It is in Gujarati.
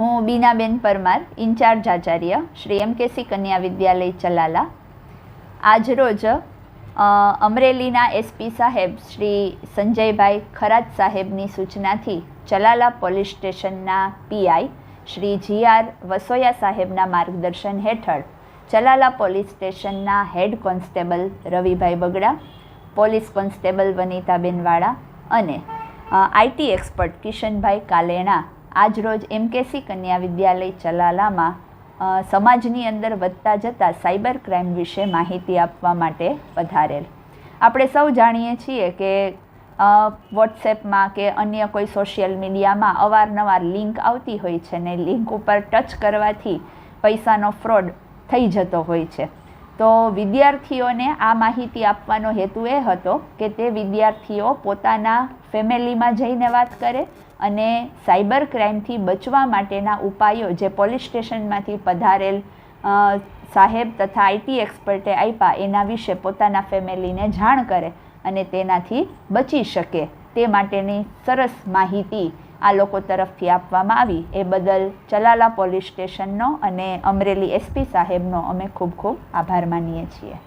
બીનાબેન પરમાર, ઇન્ચાર્જ આચાર્ય, શ્રી એમકેસી કન્યા વિદ્યાલય ચલાલા. આજરોજ અમરેલીના એસપી સાહેબ શ્રી સંજયભાઈ ખરાત સાહેબની સૂચનાથી ચલાલા પોલીસ સ્ટેશનના PI Shri G R Vasoya સાહેબના માર્ગદર્શન હેઠળ ચલાલા પોલીસ સ્ટેશનના head constable Ravibhai Bagda, police constable Vanitaben Vala અને આઈટી એક્સપર્ટ કિશનભાઈ કાલેણા આજરોજ એમકેસી કન્યા વિદ્યાલય ચલાલામાં સમાજની અંદર વધતા જતા સાયબર ક્રાઇમ વિશે માહિતી આપવા માટે પધારેલ. આપણે સૌ જાણીએ છીએ કે વોટ્સએપમાં કે અન્ય કોઈ સોશિયલ મીડિયામાં અવારનવાર લિંક આવતી હોય છે ને લિંક ઉપર ટચ કરવાથી પૈસાનો ફ્રોડ થઈ જતો હોય છે. તો વિદ્યાર્થીઓને આ માહિતી આપવાનો હેતુ એ હતો કે તે વિદ્યાર્થીઓ પોતાના ફેમિલીમાં જઈને વાત કરે અને સાયબર ક્રાઇમથી બચવા માટેના ઉપાયો જે પોલીસ સ્ટેશનમાંથી પધારેલ સાહેબ તથા આઈટી એક્સપર્ટે આપ્યા એના વિશે પોતાના ફેમિલીને જાણ કરે અને તેનાથી બચી શકે તે માટેની સરસ માહિતી આ લોકો તરફથી આપવામાં આવી. એ બદલ ચલાલા પોલીસ સ્ટેશનનો અને અમરેલી એસપી સાહેબનો અમે ખૂબ ખૂબ આભાર માનીએ છીએ.